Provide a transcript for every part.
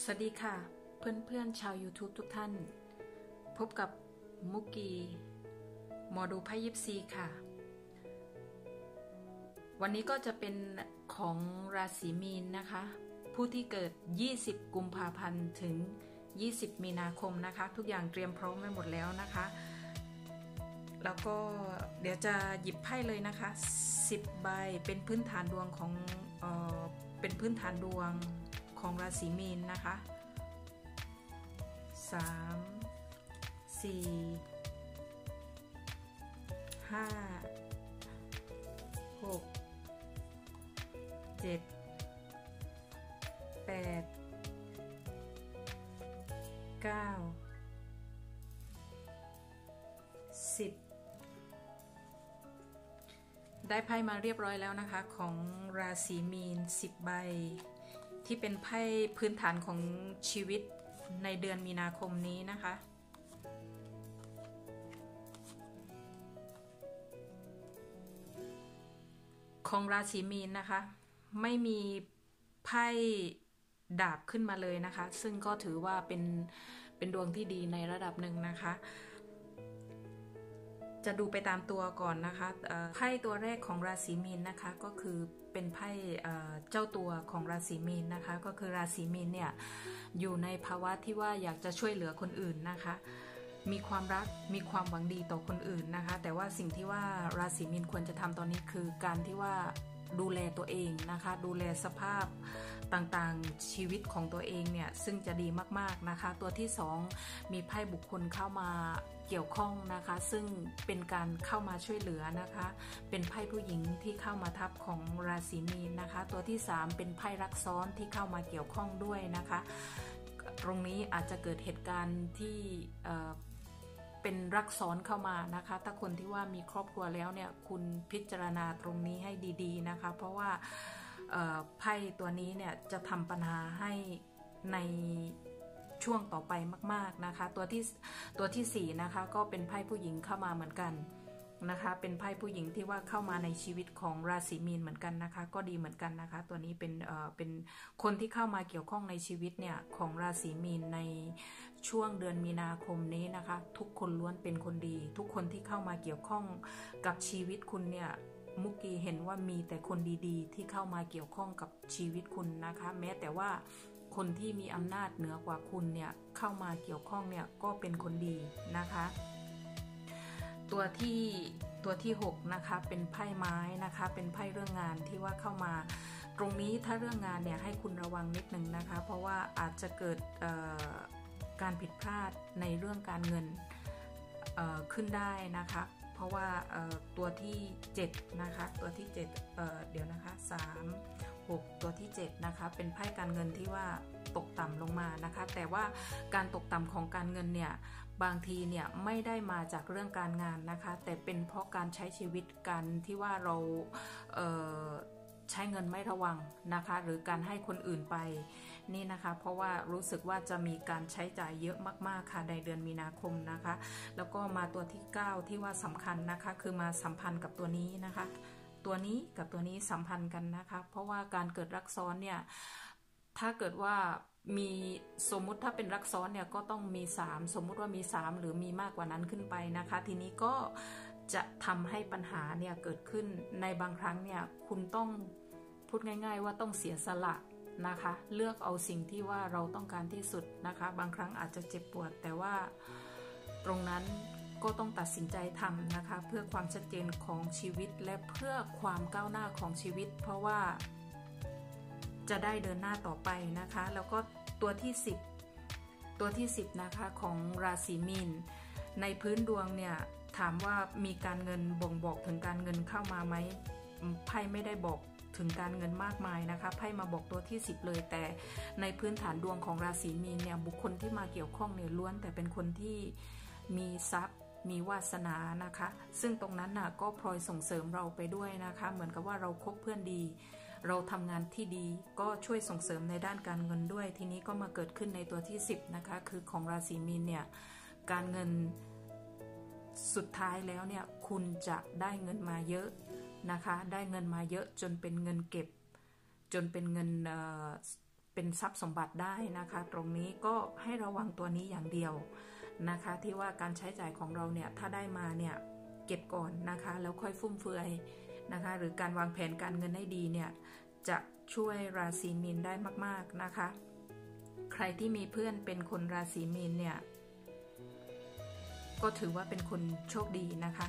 สวัสดีค่ะ เพื่อนๆชาว YouTube ทุกท่าน พบกับมุกกีหมอดูไพ่ยิปซีค่ะ วันนี้ก็จะเป็นของราศีมีนนะคะ ผู้ที่เกิด 20 กุมภาพันธ์ถึง 20 มีนาคมนะคะ ทุกอย่างเตรียมพร้อมไว้หมดแล้วนะคะ แล้วก็เดี๋ยวจะหยิบไพ่เลยนะคะ 10 ใบเป็นพื้นฐานดวงของเออเป็นพื้นฐานดวง ของราศีมีนนะคะสามสี่ห้าหกเจ็ดแปดเก้าสิบได้ไพ่มาเรียบร้อยแล้วนะคะ ของราศีมีน 10 ใบ ที่เป็นไพ่พื้นฐานของชีวิตในเดือนมีนาคมนี้นะคะ ของราศีมีนนะคะ ไม่มีไพ่ดาบขึ้นมาเลยนะคะ ซึ่งก็ถือว่าเป็นเป็นดวงที่ดีในระดับหนึ่งนะคะ จะดูไปตามตัวก่อนนะคะไพ่ตัวแรกของราศีมีนนะคะก็คือ เป็นไพ่เจ้าตัวของราศีมีนนะคะ ก็คือราศีมีนเนี่ยอยู่ในภาวะที่ว่าอยากจะช่วยเหลือคนอื่นนะคะ มีความรักมีความหวังดีต่อคนอื่นนะคะ แต่ว่าสิ่งที่ว่าราศีมีนควรจะทำตอนนี้คือการที่ว่าดูแลตัวเองนะคะ ดูแลสภาพต่างๆชีวิตของตัวเองเนี่ยซึ่งจะดีมากๆนะคะ ตัวที่ 2 มีไพ่บุคคลเข้ามา เกี่ยวข้องนะคะ ซึ่งเป็นการเข้ามาช่วยเหลือนะคะ เป็นไพ่ผู้หญิงที่เข้ามาทับของราศีมีนนะคะ ตัวที่ 3 เป็นไพ่รักซ้อนที่เข้ามาเกี่ยวข้องด้วยนะคะ ตรงนี้อาจจะเกิดเหตุการณ์ที่เป็นรักซ้อนเข้ามานะคะ ถ้าคนที่ว่ามีครอบครัวแล้วเนี่ยคุณพิจารณาตรงนี้ให้ดีๆนะคะ เพราะว่าไพ่ตัวนี้เนี่ยจะทำปัญหาให้ใน ช่วงต่อไปมาก ๆนะคะ ตัวที่ตัวที่4นะคะก็เป็นไพ่ผู้หญิงเข้ามาเหมือนกันนะคะ เป็นไพ่ผู้หญิงที่ว่าเข้ามาในชีวิตของราศีมีนเหมือนกันนะคะ ก็ดีเหมือนกันนะคะ ตัวนี้เป็นเอ่อเป็นคนที่เข้ามาเกี่ยวข้องในชีวิตเนี่ยของราศีมีนในช่วงเดือนมีนาคมนี้นะคะ ทุกคนล้วนเป็นคนดี ทุกคนที่เข้ามาเกี่ยวข้องกับชีวิตคุณเนี่ยมุกกีเห็นว่ามีแต่คนดีๆ ที่เข้ามาเกี่ยวข้องกับชีวิตคุณนะคะ แม้แต่ว่า คนที่มีอำนาจเหนือกว่าคุณเนี่ยเข้ามาเกี่ยวข้องเนี่ยก็เป็นคนดีนะคะ ตัวที่ตัวที่6นะคะเป็นไพ่ไม้นะคะเป็นไพ่เรื่องงานที่ว่าเข้ามาตรงนี้ถ้าเรื่องงานเนี่ยให้คุณระวังนิดนึงนะคะ เพราะว่าอาจจะเกิดการผิดพลาดในเรื่องการเงินขึ้นได้นะคะ เพราะว่าตัวที่7นะคะตัวที่7เเดี๋ยวนะคะ3 6 ตัวที่ 7 นะคะ เป็นไพ่การเงินที่ว่าตกต่ำลงมานะคะ แต่ว่าการตกต่ำของการเงินเนี่ยบางทีเนี่ยไม่ได้มาจากเรื่องการงานนะคะ แต่เป็นเพราะการใช้ชีวิตกันที่ว่าเราเใช้เงินไม่ระวังนะคะ หรือการให้คนอื่นไปนี่นะคะ เพราะว่ารู้สึกว่าจะมีการใช้จ่ายเยอะมากๆค่ะในเดือนมีนาคมนะคะ แล้วก็มาตัวที่ 9 ที่ว่าสำคัญนะคะ คือมาสัมพันธ์กับตัวนี้นะคะ ตัวนี้กับตัวนี้สัมพันธ์กันนะคะ เพราะว่าการเกิดรักซ้อนเนี่ย ถ้าเกิดว่ามีสมมุติถ้าเป็นรักซ้อนเนี่ยก็ต้องมี 3 สมมุติว่ามี 3 หรือมีมากกว่านั้นขึ้นไปนะคะ ทีนี้ก็จะทำให้ปัญหาเนี่ยเกิดขึ้นในบางครั้งเนี่ยคุณต้องพูดง่าย ๆ ว่าต้องเสียสละนะคะ เลือกเอาสิ่งที่ว่าเราต้องการที่สุดนะคะ บางครั้งอาจจะเจ็บปวดแต่ว่าตรงนั้น ก็ต้องตัดสินใจทำนะคะ เพื่อความชัดเจนของชีวิตและเพื่อความก้าวหน้าของชีวิต เพราะว่า จะได้เดินหน้าต่อไปนะคะ แล้วก็ตัวที่ 10 ตัวที่ 10 นะคะของราศีมีนในพื้นดวงเนี่ยถามว่ามีการเงินบ่งบอกถึงการเงินเข้ามาไหมไพ่ไม่ได้บอกถึงการเงินมากมายนะคะไพ่มาบอกตัวที่ 10 เลย แต่ในพื้นฐานดวงของราศีมีนเนี่ยบุคคลที่มาเกี่ยวข้องเนี่ยล้วนแต่เป็นคนที่มีทรัพย์ มีวาสนานะคะ ซึ่งตรงนั้นน่ะก็พลอยส่งเสริมเราไปด้วยนะคะ เหมือนกับว่าเราคบเพื่อนดี เราทำงานที่ดีก็ช่วยส่งเสริมในด้านการเงินด้วย ทีนี้ก็มาเกิดขึ้นในตัวที่ 10นะคะคือของราศีมีนเนี่ยการเงินสุดท้ายแล้วเนี่ยคุณจะได้เงินมาเยอะนะคะ ได้เงินมาเยอะจนเป็นเงินเก็บ จนเป็นเงินเป็นทรัพย์สมบัติได้นะคะ ตรงนี้ก็ให้ระวังตัวนี้อย่างเดียว นะคะ ที่ว่าการใช้จ่ายของเราเนี่ยถ้าได้มาเนี่ยเก็บก่อนนะคะ แล้วค่อยฟุ่มเฟือยนะคะ หรือการวางแผนการเงินให้ดีเนี่ยจะช่วยราศีมีนได้มาก ๆนะคะ ใครที่มีเพื่อนเป็นคนราศีมีนเนี่ยก็ถือว่าเป็นคนโชคดีนะคะ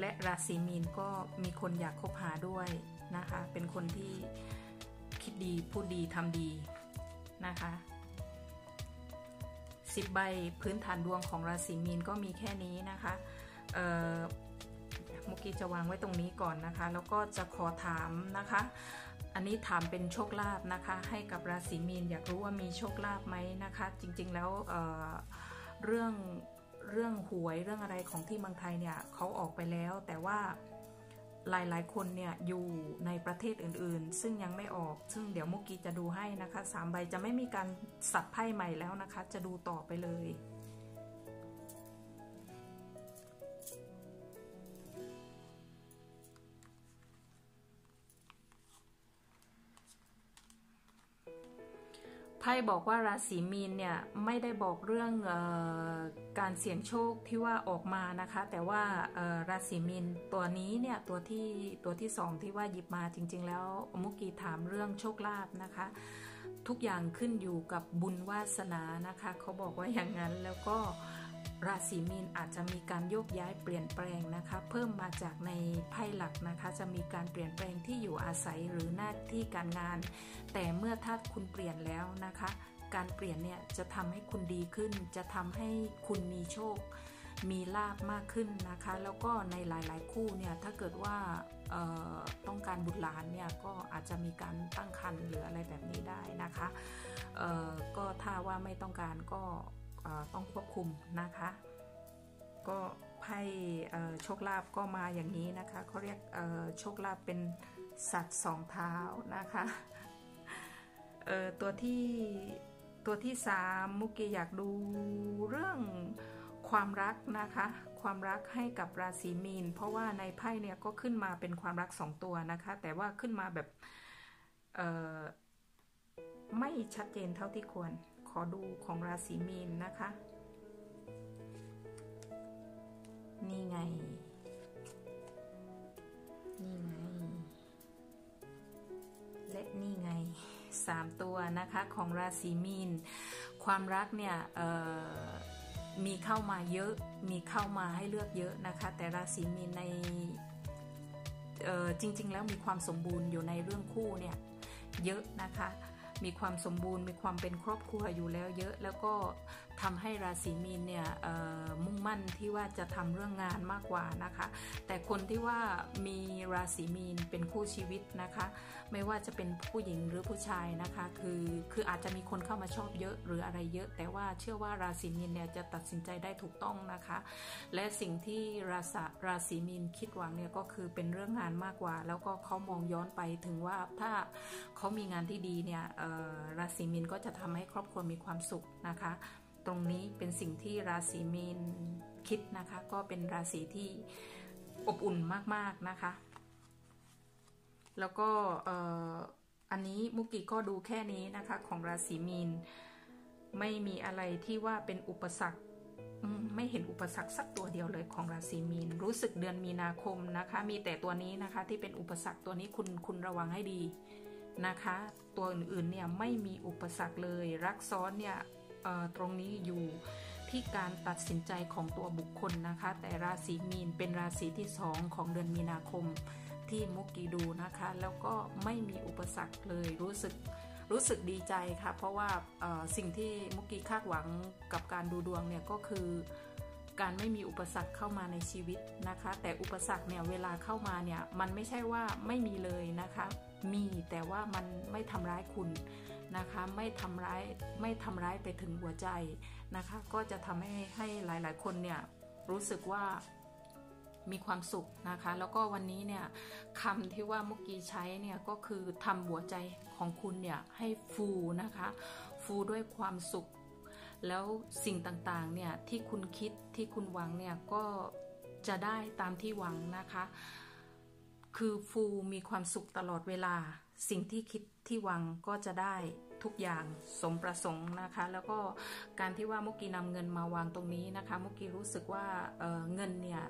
และราศีมีนก็มีคนอยากคบหาด้วยนะคะ เป็นคนที่คิดดีพูดดีทำดีนะคะ สิบใบพื้นฐานดวงของราศีมีนก็มีแค่นี้นะคะมุกี้จะวางไว้ตรงนี้ก่อนนะคะ แล้วก็จะขอถามนะคะ อันนี้ถามเป็นโชคลาภนะคะ ให้กับราศีมีนอยากรู้ว่ามีโชคลาภไหมนะคะ จริงๆแล้วเเรื่องเรื่องหวยเรื่องอะไรของที่เมืองไทยเนี่ยเขาออกไปแล้วแต่ว่า หลายๆ คนเนี่ยอยู่ในประเทศอื่นๆ ซึ่งยังไม่ออก ซึ่งเดี๋ยวมุกี้จะดูให้นะคะสามใบจะไม่มีการสับไพ่ใหม่แล้วนะคะ จะดูต่อไปเลย ไพ่บอกว่าราศีมีนเนี่ยไม่ได้บอกเรื่องออการเสี่ยงโชคที่ว่าออกมานะคะ แต่ว่าราศีมีนตัวนี้เนี่ยตัวที่ตัวที่สองที่ว่าหยิบมาจริง ๆ แล้วมุกีถามเรื่องโชคลาภนะคะ ทุกอย่างขึ้นอยู่กับบุญวาสนานะคะ เขาบอกว่าอย่างนั้นแล้วก็ ราศีมีนอาจจะมีการโยกย้ายเปลี่ยนแปลงนะคะ เพิ่มมาจากในไพ่หลักนะคะ จะมีการเปลี่ยนแปลงที่อยู่อาศัยหรือหน้าที่การงาน แต่เมื่อถ้าคุณเปลี่ยนแล้วนะคะ การเปลี่ยนเนี่ยจะทำให้คุณดีขึ้น จะทำให้คุณมีโชค มีลาบมากขึ้นนะคะ แล้วก็ในหลาย ๆ คู่เนี่ยถ้าเกิดว่าต้องการบุตรหลานเนี่ยก็อาจจะมีการตั้งครรภ์หรืออะไรแบบนี้ได้นะคะก็ถ้าว่าไม่ต้องการก็ ต้องควบคุมนะคะ ก็ไพ่โชคลาภก็มาอย่างนี้นะคะเขาเรียกโชคลาภเป็นสัตว์สองเท้านะคะตัวที่ตัวที่สามมุกกี้อยากดูเรื่องความรักนะคะ ความรักให้กับราศีมีน เพราะว่าในไพ่เนี่ยก็ขึ้นมาเป็นความรักสองตัวนะคะ แต่ว่าขึ้นมาแบบไม่ชัดเจนเท่าที่ควร ขอดูของราศีมีนนะคะ นี่ไง นี่ไง และนี่ไงสามตัวนะคะของราศีมีน ความรักเนี่ยมีเข้ามาเยอะ มีเข้ามาให้เลือกเยอะนะคะ แต่ราศีมีนในจริง ๆ แล้วมีความสมบูรณ์อยู่ในเรื่องคู่เนี่ยเยอะนะคะ มีความสมบูรณ์ มีความเป็นครอบครัวอยู่แล้วเยอะ แล้วก็ ทำให้ราศีมีนเนี่ยมุ่งมั่นที่ว่าจะทำเรื่องงานมากกว่านะคะ แต่คนที่ว่ามีราศีมีนเป็นคู่ชีวิตนะคะ ไม่ว่าจะเป็นผู้หญิงหรือผู้ชายนะคะคือคืออาจจะมีคนเข้ามาชอบเยอะหรืออะไรเยอะ แต่ว่าเชื่อว่าราศีมีนเนี่ยจะตัดสินใจได้ถูกต้องนะคะ และสิ่งที่ราศราศีมีนคิดหวังเนี่ยก็คือเป็นเรื่องงานมากกว่า แล้วก็เขามองย้อนไปถึงว่าถ้าเขามีงานที่ดีเนี่ยราศีมีนก็จะทำให้ครอบครัวมีความสุขนะคะ ตรงนี้เป็นสิ่งที่ราศีมีนคิดนะคะ ก็เป็นราศีที่อบอุ่นมากๆนะคะ แล้วก็อันนี้มุกิก็ดูแค่นี้นะคะ ของราศีมีนไม่มีอะไรที่ว่าเป็นอุปสรรคไม่เห็นอุปสรรคสักตัวเดียวเลยของราศีมีน รู้สึกเดือนมีนาคมนะคะ มีแต่ตัวนี้นะคะที่เป็นอุปสรรคตัวนี้คุณคุณระวังให้ดีนะคะ ตัวอื่นๆเนี่ยไม่มีอุปสรรคเลย รักซ้อนเนี่ย ตรงนี้อยู่ที่การตัดสินใจของตัวบุคคลนะคะ แต่ราศีมีนเป็นราศีที่สองของเดือนมีนาคมที่มุกกีดูนะคะ แล้วก็ไม่มีอุปสรรคเลยรู้สึกรู้สึกดีใจค่ะ เพราะว่าสิ่งที่มุกกีคาดหวังกับการดูดวงเนี่ยก็คือ การไม่มีอุปสรรคเข้ามาในชีวิตนะคะ แต่อุปสรรคเนี่ยเวลาเข้ามาเนี่ยมันไม่ใช่ว่าไม่มีเลยนะคะ มีแต่ว่ามันไม่ทำร้ายคุณ นะคะไม่ทำร้ายไม่ทำร้ายไปถึงหัวใจนะคะ ก็จะทำให้ให้หลายๆ คนเนี่ยรู้สึกว่ามีความสุขนะคะ แล้วก็วันนี้เนี่ยคำที่ว่ามุกกีใช้เนี่ยก็คือทำหัวใจของคุณเนี่ยให้ฟูนะคะ ฟูด้วยความสุข แล้วสิ่งต่างๆเนี่ยที่คุณคิดที่คุณหวังเนี่ยก็จะได้ตามที่หวังนะคะ คือฟูมีความสุขตลอดเวลา สิ่งที่คิดที่หวังก็จะได้ทุกอย่างสมประสงค์นะคะ แล้วก็การที่ว่ามุกีนำเงินมาวางตรงนี้นะคะ มุกีรู้สึกว่าเเงินเนี่ย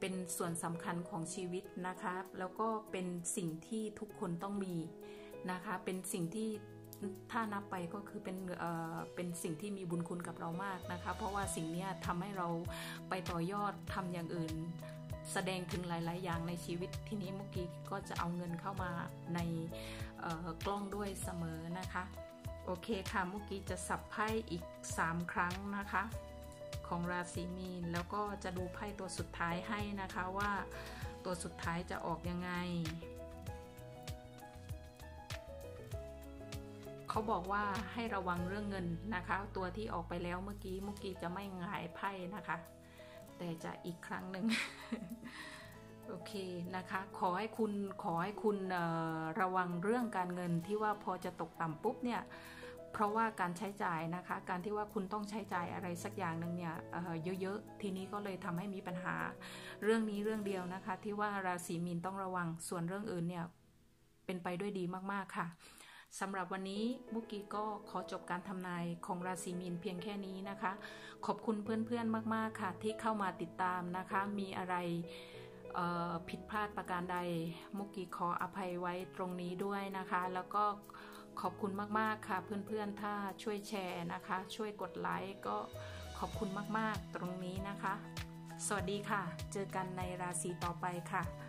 เป็นส่วนสำคัญของชีวิตนะคะ แล้วก็เป็นสิ่งที่ทุกคนต้องมีนะคะ เป็นสิ่งที่ ถ้านับไปก็คือเป็นเอ่อเป็นสิ่งที่มีบุญคุณกับเรามากนะคะ เพราะว่าสิ่งนี้ทำให้เราไปต่อยอดทำอย่างอื่น แสดงถึงหลาย ๆ อย่างในชีวิตทีนี้มุกี้ก็จะเอาเงินเข้ามาในกล้องด้วยเสมอนะคะ โอเคค่ะมุกี้จะสับไพ่อีก 3 ครั้งนะคะ ของราศีมีนแล้วก็จะดูไพ่ตัวสุดท้ายให้นะคะว่าตัวสุดท้ายจะออกยังไง เขาบอกว่าให้ระวังเรื่องเงินนะคะ ตัวที่ออกไปแล้วเมื่อกี้มุกี้จะไม่หงายไพ่นะคะ แต่จะอีกครั้งหนึ่งโอเคนะคะ ขอให้คุณขอให้คุณระวังเรื่องการเงินที่ว่าพอจะตกต่ำปุ๊บเนี่ยเพราะว่าการใช้จ่ายนะคะ การที่ว่าคุณต้องใช้จ่ายอะไรสักอย่างหนึ่งเนี่ยเยอะๆ ทีนี้ก็เลยทำให้มีปัญหาเรื่องนี้เรื่องเดียวนะคะ ที่ว่าราศีมีนต้องระวังส่วนเรื่องอื่นเนี่ยเป็นไปด้วยดีมากๆค่ะ สำหรับวันนี้มุกกี้ก็ขอจบการทำนายของราศีมีนเพียงแค่นี้นะคะ ขอบคุณเพื่อนๆมากๆค่ะ ที่เข้ามาติดตามนะคะ มีอะไรผิดพลาดประการใด มุกกี้ขออภัยไว้ตรงนี้ด้วยนะคะ แล้วก็ขอบคุณมากๆค่ะ เพื่อนๆถ้าช่วยแชร์นะคะ ช่วยกดไลค์ก็ขอบคุณมากๆตรงนี้นะคะ สวัสดีค่ะ เจอกันในราศีต่อไปค่ะ